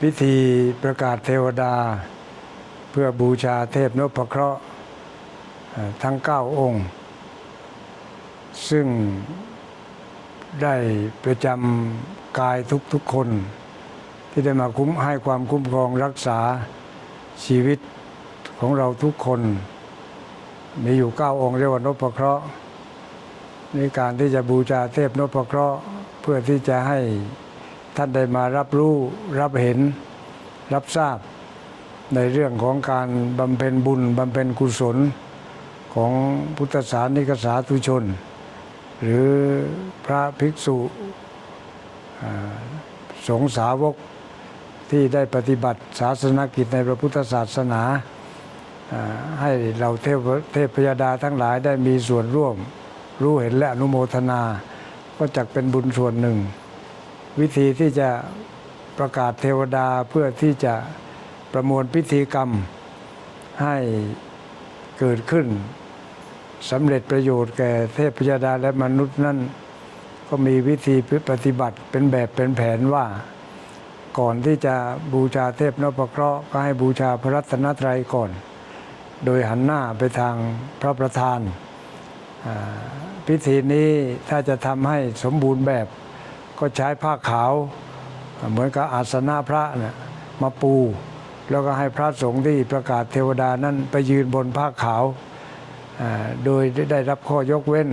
พิธีประกาศเทวดา เพื่อบูชาเทพนพเคราะห์ทั้ง 9 องค์ ซึ่งได้ประจำกายทุกๆคน ที่ได้มาคุ้มให้ความคุ้มครองรักษาชีวิตของเราทุกคน มีอยู่ 9 องค์เรียกว่านพเคราะห์ในการที่จะบูชาเทพนพเคราะห์เพื่อที่จะให้ ท่านได้มารับรู้รับเห็นรับทราบ ในเรื่องของการบำเพ็ญบุญบำเพ็ญกุศลของพุทธศาสนิกสาธุชน หรือพระภิกษุสงฆ์สาวกที่ได้ปฏิบัติศาสนกิจในพระพุทธศาสนาอ่าให้เราเทพเทพยดาทั้งหลายได้มีส่วนร่วม รู้เห็นและอนุโมทนา ก็จักเป็นบุญส่วนหนึ่ง วิธีที่จะประกาศเทวดาเพื่อที่จะประมวลพิธีกรรมให้เกิดขึ้นสำเร็จประโยชน์แก่เทพยดาและมนุษย์นั้นก็มีวิธีปฏิบัติเป็นแบบเป็นแผนว่า ก่อนที่จะบูชาเทพนพเคราะห์ก็ให้บูชาพระรัตนตรัยก่อน โดยหันหน้าไปทางพระประธาน พิธีนี้ถ้าจะทำให้สมบูรณ์แบบ ก็ใช้ผ้าขาว เหมือนกับอาสนะพระนะมาปู แล้วก็ให้พระสงฆ์ที่ประกาศเทวดานั้นไปยืนบนผ้าขาว โดยได้รับข้อยกเว้น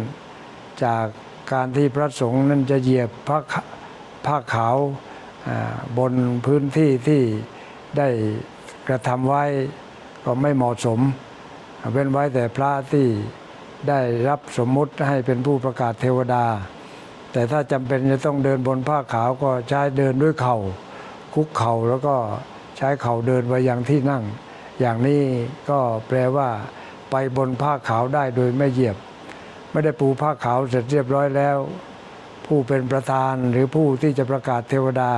จากการที่พระสงฆ์นั้นจะเหยียบผ้าผ้าขาวบนพื้นที่ที่ได้กระทำไว้ก็ไม่เหมาะสม เว้นไว้แต่พระที่ได้รับสมมุติให้เป็นผู้ประกาศเทวดา แต่ถ้าจำเป็นจะต้องเดินบนผ้าขาวก็ใช้เดินด้วยเข่า คุกเข่าแล้วก็ใช้เข่าเดินไปยังที่นั่ง อย่างนี้ก็แปลว่า ไปบนผ้าขาวได้โดยไม่เหยียบ ไม่ได้ปูผ้าขาวเสร็จเรียบร้อยแล้ว ผู้เป็นประธานหรือผู้ที่จะประกาศเทวดา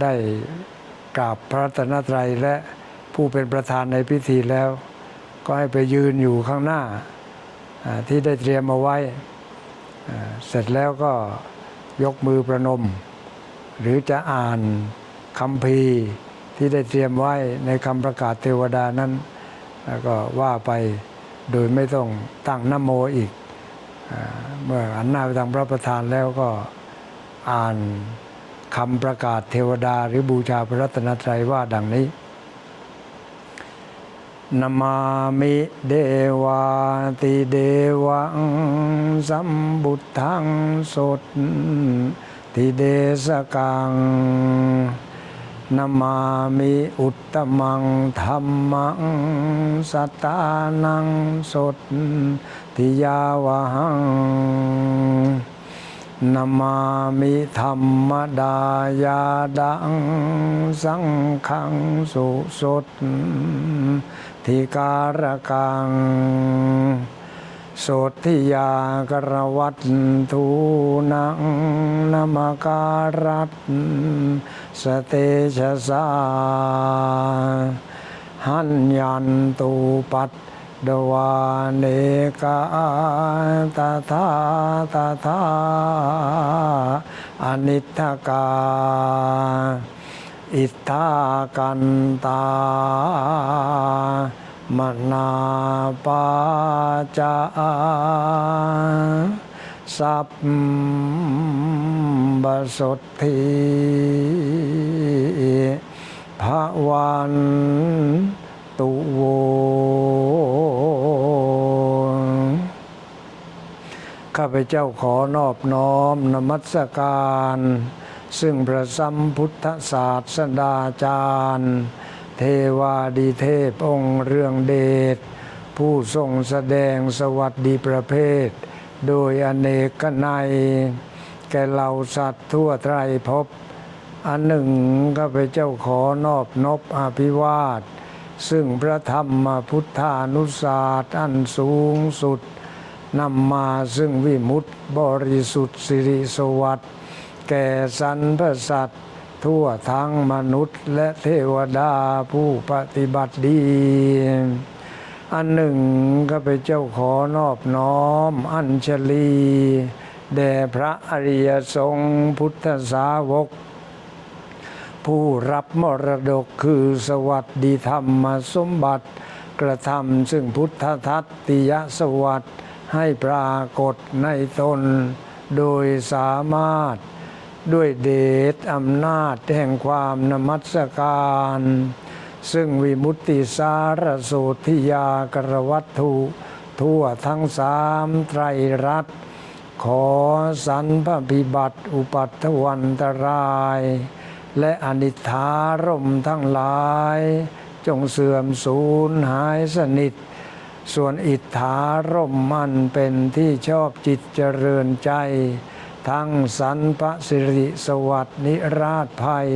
ได้กราบพระตนตรัยและผู้เป็นประธานในพิธีแล้ว ก็ให้ไปยืนอยู่ข้างหน้าที่ได้เตรียมเอาไว้ เสร็จแล้วก็ยกมือประนม หรือจะอ่านคำพีที่ได้เตรียมไว้ในคำประกาศเทวดานั้นแล้วก็ว่าไปโดยไม่ต้องตั้งนโมอีกอเมื่ออันหน้าไปทางพระประธานแล้วก็อ่านคำประกาศเทวดาหรือบูชาพระรัตนตรัยว่าดังนี้ นามามิเดวาติเดวังสัมบุตทังสดติเดสกังนามามิอุตตมังธรรมังสตานังสดทิยาวหังนามามิธรรมดายาดังสังขังสุสด ทิการกังโสทิยากรวัตทูนังนามการัตสเตชะสาหันยันตุปัตดวาเนกาตาทาตาทาอนิทกา อิทธากันตามนาปาจาสัพบสดทีภวันตุโวข้าพเจ้าขอนอบน้อมนมัสการ ซึ่งพระสัมพุทธศาสดาจารย์ เทวาดีเทพองค์เรืองเดช ผู้ทรงแสดงสวัสดีประเภท โดยอเนกนัย แก่เหล่าสัตว์ทั่วไตรภพอันหนึ่งข้าพเจ้าขอนอบนบอภิวาท ซึ่งพระธรรมพุทธานุศาสตร์อันสูงสุดนำมาซึ่งวิมุตติบริสุทธิ์สิริสวัสดิ์ แก่สรรพสัตว์ทั่วทั้งมนุษย์และเทวดาผู้ปฏิบัติดี อันหนึ่งข้าพเจ้าขอนอบน้อม อัญชลี แด่พระอริยสงฆ์พุทธสาวก ผู้รับมรดกคือสวัสดิธรรมสมบัติกระทำซึ่งพุทธทัตติยสวัสดิ์ให้ปรากฏในตน โดยสามารถ ด้วยเดชอำนาจแห่งความนมัสการ ซึ่งวิมุตติสารสูทิยากรวัตถุ ทั่วทั้งสามไตรรัตขอสันพพิบัติอุปัตถวันตราย และอนิถารมทั้งหลาย จงเสื่อมสูญหายสนิท ส่วนอิทธารมมันเป็นที่ชอบจิตเจริญใจ ทั้งสันปสิริสวัสดิ์นิราชภัย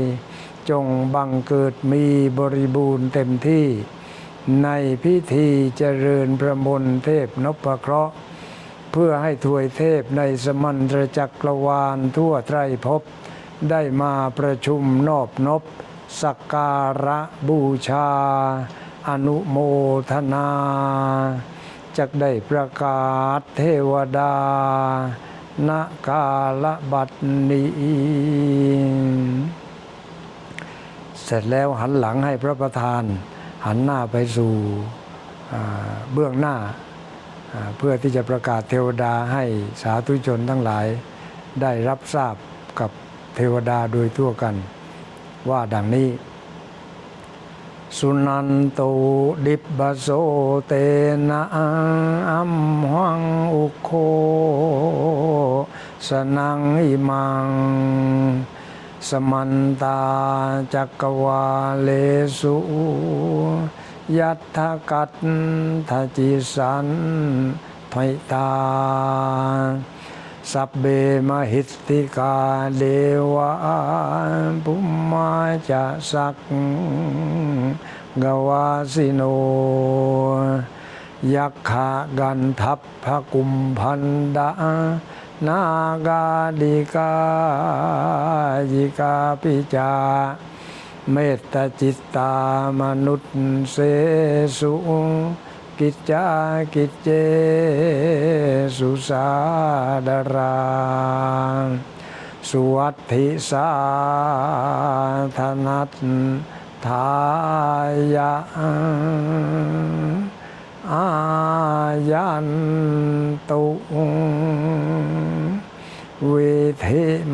จงบังเกิดมีบริบูรณ์เต็มที่ ในพิธีเจริญพระมนเทพนพเคราะห์ เพื่อให้ถวยเทพในสมันตรจักรวาลทั่วไตรภพได้มาประชุมนอบนบสักการะบูชา อนุโมทนาจักได้ประกาศเทวดา ณกาลบัดนี้เสร็จแล้วหันหลังให้พระประธาน หันหน้าไปสู่เบื้องหน้า เพื่อที่จะประกาศเทวดาให้สาธุชนทั้งหลายได้รับทราบกับเทวดาโดยทั่วกัน ว่าดังนี้ สุนันตุดิบบโสเตนะอัมหังอุโค สนังอิมังสมันตาจักวาเลสุยัตถกัตถจิสันภัยตาสัพเบมหิตติกาเดวะปุมมาจะสักกวาสิโน ยักขะกันทัพพกุมพันดา นากาดิกายิกาปิจา เมตตาจิตตามนุษย์เสสุ กิจจากิจเจสุสาดาราสุวัตถิสาธนัตทายะอายันตุเวเท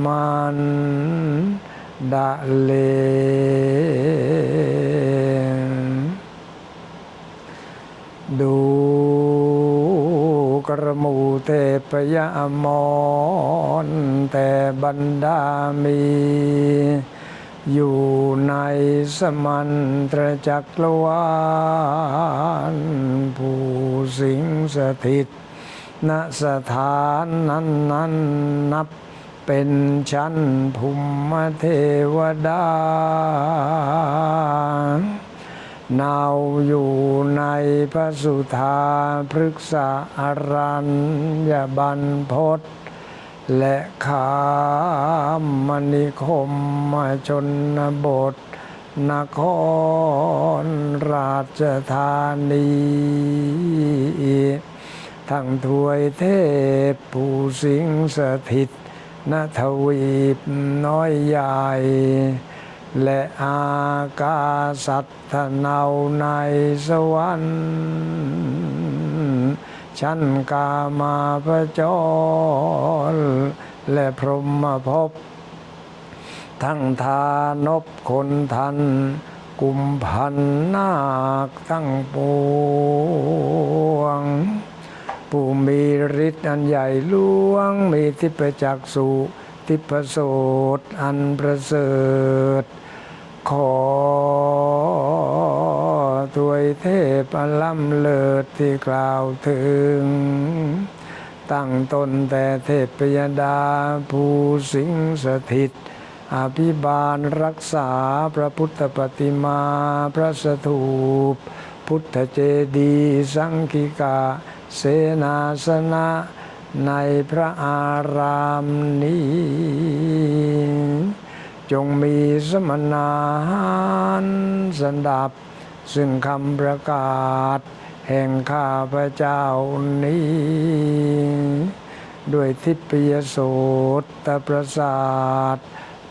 มันดะเล ดูกระมูเทพยามอนแต่บรรดามี อยู่ในสมันตรจักรวาลผู้สิงสถิตณสถานนั้นนั้นนับเป็นชั้นภูมิเทวดา นาวอยู่ในพระสุธาพฤกษาอรัญญบันพศและขามณิคมมชนบท นครราชธานี ทั้งถวยเทพผู้สิงสถิตณทวีปน้อยใหญ่ และอากาสัตถนาในสวรรค์ชั้นกามาพระจร และพรหมภพทั้งทานบคนทัน กุมพันนาคทั้งปวงผู้มีฤทธิ์อันใหญ่หลวง มีทิพจักสุทิพโสตอันประเสริฐ ขอถวยเทพล้ำเลิศที่กล่าวถึง ตั้งตนแต่เทพยดาผู้สิงสถิต อภิบาลรักษาพระพุทธปฏิมาพระสถูป พุทธเจดีสังคิกา เสนาสนะในพระอารามนี้ จงมีสมณานสันดับ ซึ่งคำประกาศ แห่งข้าพระเจ้านี้ ด้วยทิพยโสตประสาท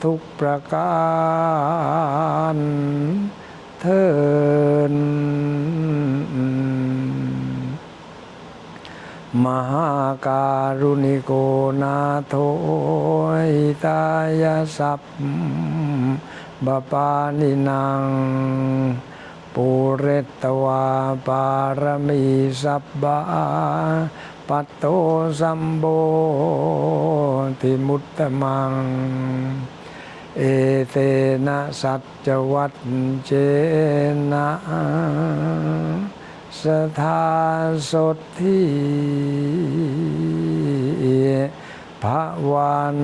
ทุกประการเทิน มหาการุณิโกนาโทหิตายาสัพบปานินางปุเรตตวาปารมีสัพบาปัตโตสัมโบติมุตตมัง เอเตนะสัจวัตเจนะ สถาสดทีพระวัน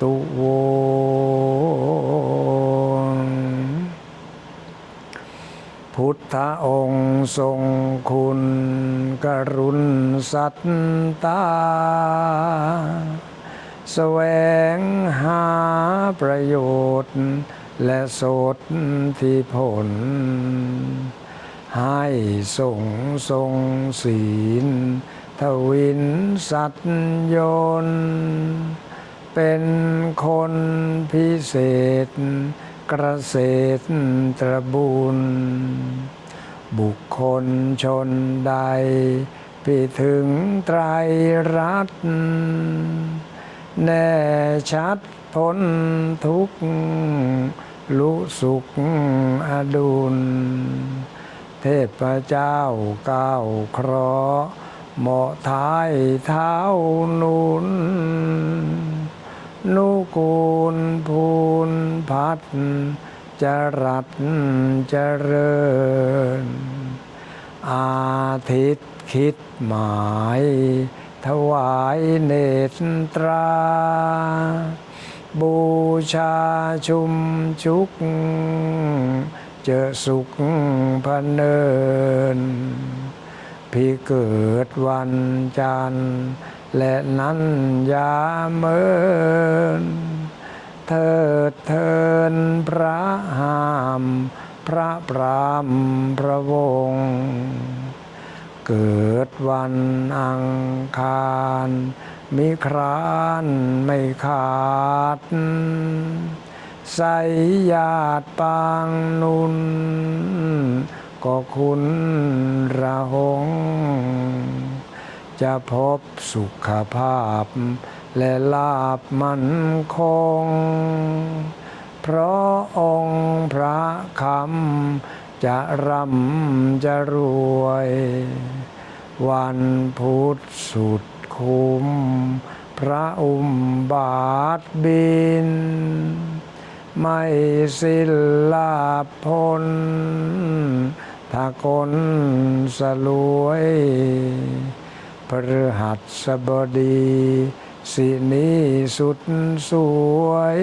ตุโวพุทธองค์ทรงคุณกรุณสัตตาแสวงหาประโยชน์ และสดที่ผล ให้ทรงทรงศีล ทวินสัตยน เป็นคนพิเศษ กระเศษตระบุญ บุคคลชนใดพี่ถึงไตรรัตน์แน่ชัดพ้นทุกข์ลุสุขอดุล ทพเจ้าก้าวเคราะห์เหมาะท้ายเท้านุน นุกูลพูนพัดจรัสเจริญ อาทิตย์คิดหมาย ถวายเนตรา บูชาชุมชุก เจอสุขพะเนินพี่เกิดวันจันทร์และนั้นยาเมินเถิดเทินพระหาม พระปรามพระวงศ์เกิดวันอังคารมิครานไม่ขาด ใสญาติปางนุน ก็คุณระหง จะพบสุขภาพ และลาบมันคง เพราะองค์พระคำจะร่ำจะรวย วันพุธสุดคุ้มพระอุมบาทบิน ไม่สิ้นลาพลถ้าคนสลวยพฤหัสบดี สินีสุดสวย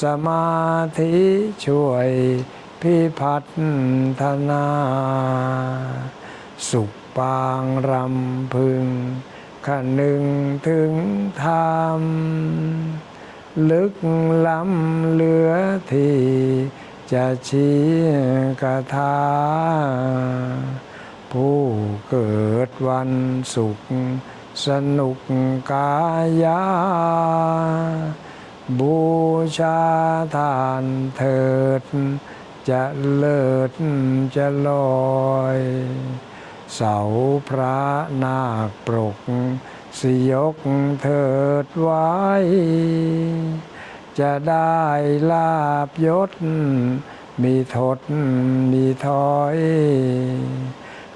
สมาธิช่วยพิพัฒนา สุขปางรำพึงขนึงถึงธรรม ลึกล้ำเหลือที่จะชี้กถาผู้เกิดวันสุข สนุกกายา บูชาทานเถิด จะเลิศจะลอย เสาพระนาคปรก สยกเถิดไว้ จะได้ลาบยศ มีทศมีถอย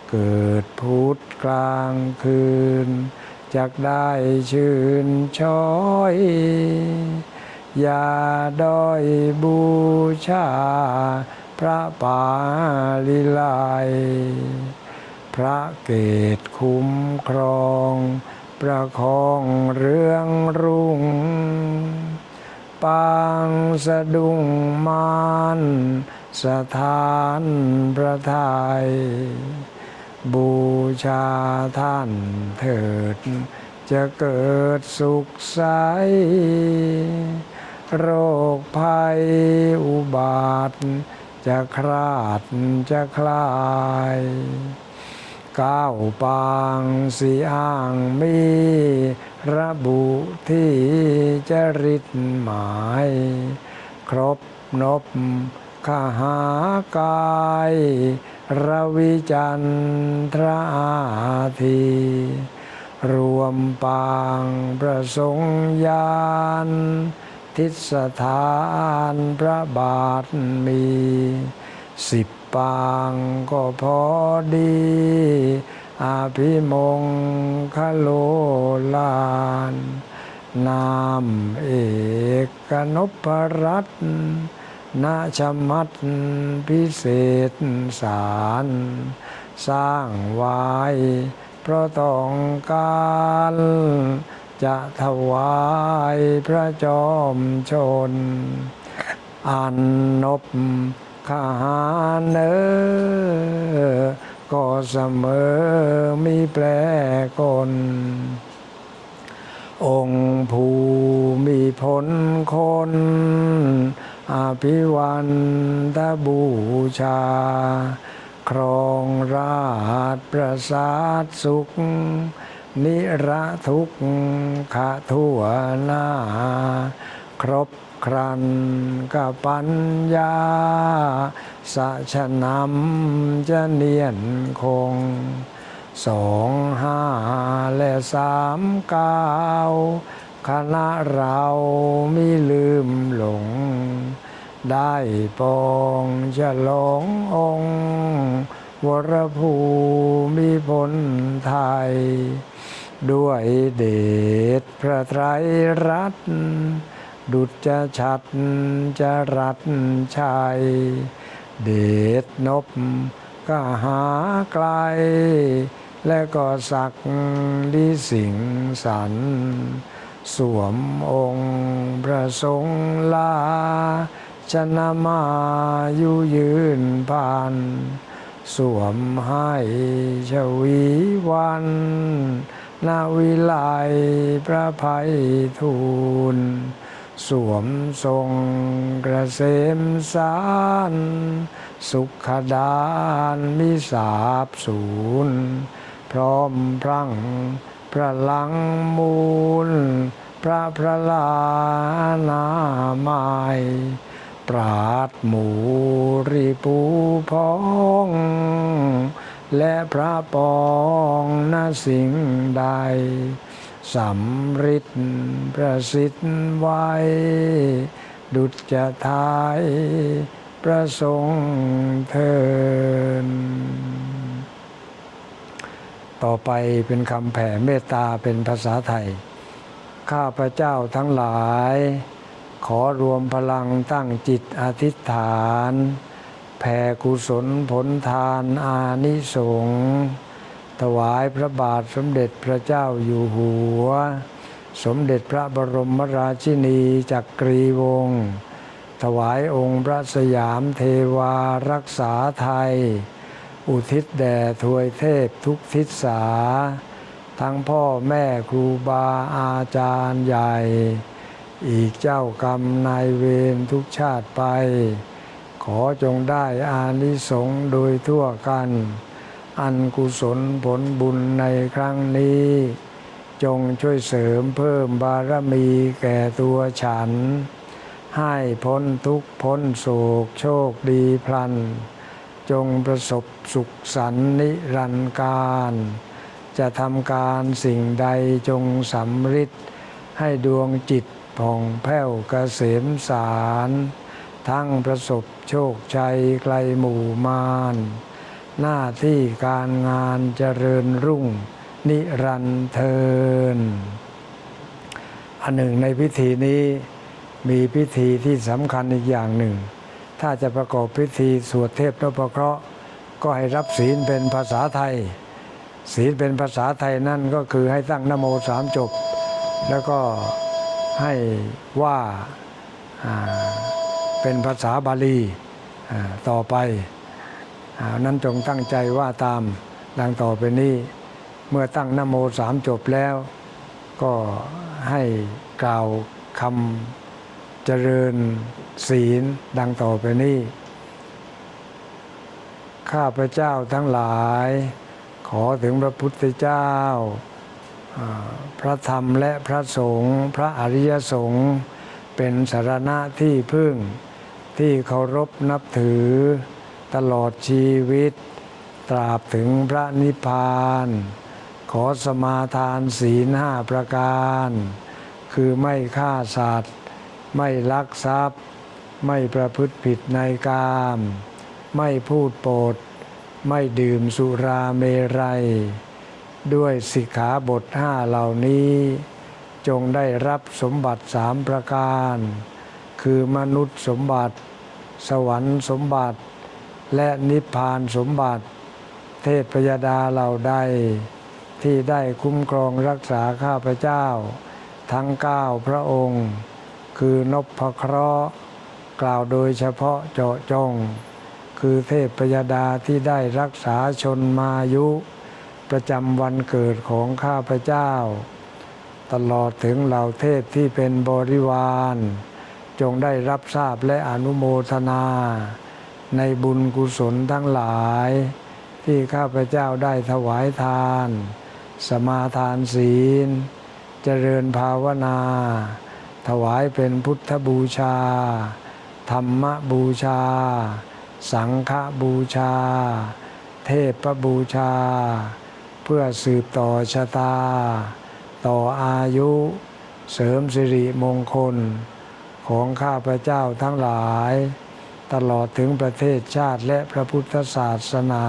เกิดพุทธกลางคืนจักได้ชื่นช้อย อย่าด้อยบูชา พระปาลิไลยพระเกตคุ้มครอง ประคองเรื่องรุ่ง ปางสะดุ้งมานสถานพระไทยบูชาท่านเถิด จะเกิดสุขใส โรคภัยอุบาท จะคลาดจะคลาย ก้าวปางสีอ้างมีระบุที่จริตหมาย ครบนบขหากายระวิจันทราทีรวมปางประสงค์ยาน ทิศฐานพระบาทมีสิบ ปางก็พอดีอาภิมงคโลลานนามเอกกนพรัตน์นาชมัดพิเศษสาร สร้างไว้เพราะต้องการ จะถวายพระจอมชน อันนบ ขาเนอก็เสมอมีแปลกลองค์ผู้มีผลคนอภิวันทบูชา ครองราชประสาทสุข นิระทุกขะทั่วหน้า ครบ ครันกปัญญาสะชะนำจะเนียนคงสองห้าและสามเก้าคณะเราไมีลืมหลง ได้ปองฉลงองค์วรภูมิพลไทย ด้วยเดชพระไตรรัตน์ ดุจจะชัดจะรัตชัย เดชนบก็หาไกล และก็สักดิสิงสัน สวมองค์พระทรงลาชนะมายุยืนผ่าน สวมให้ชวีวันนาวิไลพระภัยทูล สวมทรงกระเสมสาร สุขดานมิสาบสูญพร้อมพรั่งพระลังมูล พระพระลานาไมายปราดหมูริปูพอง และพระปองนสิ่งใด สำริดประสิทธิ์ไว้ ดุจจะทายประสงค์เทิน ต่อไปเป็นคำแผ่เมตตาเป็นภาษาไทย ข้าพระเจ้าทั้งหลาย ขอรวมพลังตั้งจิตอธิษฐาน แผ่กุศลผลทานอานิสงส์ ถวายพระบาทสมเด็จพระเจ้าอยู่หัว สมเด็จพระบรมราชินีจักรีวงศ์ถวายองค์พระสยามเทวารักษาไทย อุทิศแด่ทวยเทพทุกทิศสา ทั้งพ่อแม่ครูบาอาจารย์ใหญ่ อีกเจ้ากรรมนายเวรทุกชาติไป ขอจงได้อานิสงส์โดยทั่วกัน อันกุศลผลบุญในครั้งนี้ จงช่วยเสริมเพิ่มบารมีแก่ตัวฉัน ให้พ้นทุกพ้นโศกโชคดีพลัน จงประสบสุขสันนิรันดร์การ จะทำการสิ่งใดจงสำฤทธิ์ให้ดวงจิตผ่องแผ้วเกษมสาร ทั้งประสบโชคชัยไกลหมู่มาน หน้าที่การงานเจริญรุ่ง นิรันเทิน อันหนึ่งในพิธีนี้มีพิธีที่สำคัญอีกอย่างหนึ่ง ถ้าจะประกอบพิธีสวดเทพนพเคราะห์ก็ให้รับศีลเป็นภาษาไทย ศีลเป็นภาษาไทยนั่นก็คือให้ตั้งนโมสามจบ แล้วก็ให้ว่าาเป็นภาษาบาลีต่อไป นั้นจงตั้งใจว่าตามดังต่อไปนี้ เมื่อตั้งนโมสามจบแล้ว ก็ให้กล่าวคำเจริญศีลดังต่อไปนี้ ข้าพระเจ้าทั้งหลาย ขอถึงพระพุทธเจ้าพอ่าพระธรรมและพระสงฆ์พระอริยสงฆ์เป็นสารณะที่พึ่งที่เคารพนับถือ ตลอดชีวิต ตราบถึงพระนิพพาน ขอสมาทานศีลห้าประการ คือไม่ฆ่าสัตว์ ไม่ลักทรัพย์ ไม่ประพฤติผิดในกาม ไม่พูดโปด ไม่ดื่มสุราเมรัย ด้วยสิกขาบทห้าเหล่านี้ จงได้รับสมบัติสามประการ คือมนุษย์สมบัติ สวรรค์สมบัติ และนิพพานสมบัติ เทพพยดาเหล่าใด ที่ได้คุ้มครองรักษาข้าพเจ้า ทั้งเก้าพระองค์ คือนพเคราะห์กล่าวโดยเฉพาะเจาะจง คือเทพพยดาที่ได้รักษาชนมายุ ประจำวันเกิดของข้าพเจ้า ตลอดถึงเหล่าเทพที่เป็นบริวาร จงได้รับทราบและอนุโมทนา ในบุญกุศลทั้งหลาย ที่ข้าพเจ้าได้ถวายทาน สมาทานศีล เจริญภาวนา ถวายเป็นพุทธบูชา ธรรมบูชา สังฆบูชา เทพบูชา เพื่อสืบต่อชะตา ต่ออายุ เสริมสิริมงคล ของข้าพเจ้าทั้งหลาย ตลอดถึงประเทศชาติและพระพุทธศาสนา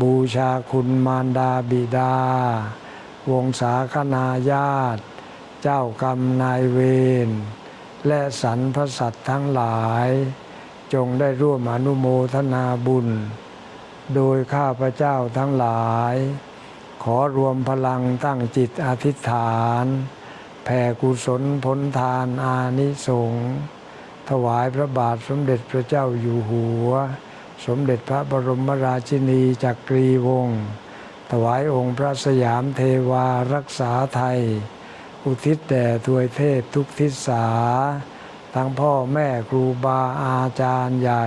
บูชาคุณมารดาบิดา วงศาคณาญาติ เจ้ากรรมนายเวร และสรรพสัตว์ทั้งหลาย จงได้ร่วมอนุโมทนาบุญ โดยข้าพเจ้าทั้งหลาย ขอรวมพลังตั้งจิตอธิษฐาน แผ่กุศลผลทานอานิสงส์ ถวายพระบาทสมเด็จพระเจ้าอยู่หัว สมเด็จพระบรมราชินีจักรีวงศ์ถวายองค์พระสยามเทวารักษาไทย อุทิศแด่ทวยเทพทุกทิศา ทั้งพ่อแม่ครูบาอาจารย์ใหญ่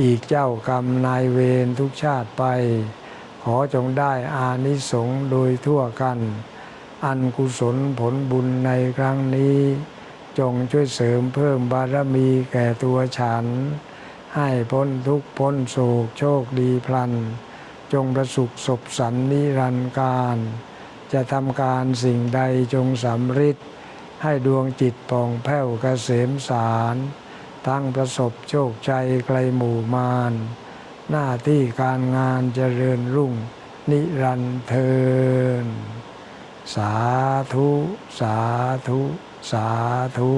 อีกเจ้ากรรมนายเวรทุกชาติไป ขอจงได้อานิสงส์โดยทั่วกัน อันกุศลผลบุญในครั้งนี้ จงช่วยเสริมเพิ่มบารมีแก่ตัวฉัน ให้พ้นทุกข์พ้นโศกโชคดีพลัน จงประสุขศพสันนิรันดร์การ จะทำการสิ่งใดจงสำฤทธิ์ให้ดวงจิตป่องแผ้วเกษมสาร ทั้งประสบโชคชัยไกลหมู่มารหน้าที่การงานเจริญรุ่งนิรันเทินสาธุ สาธุ สาธุ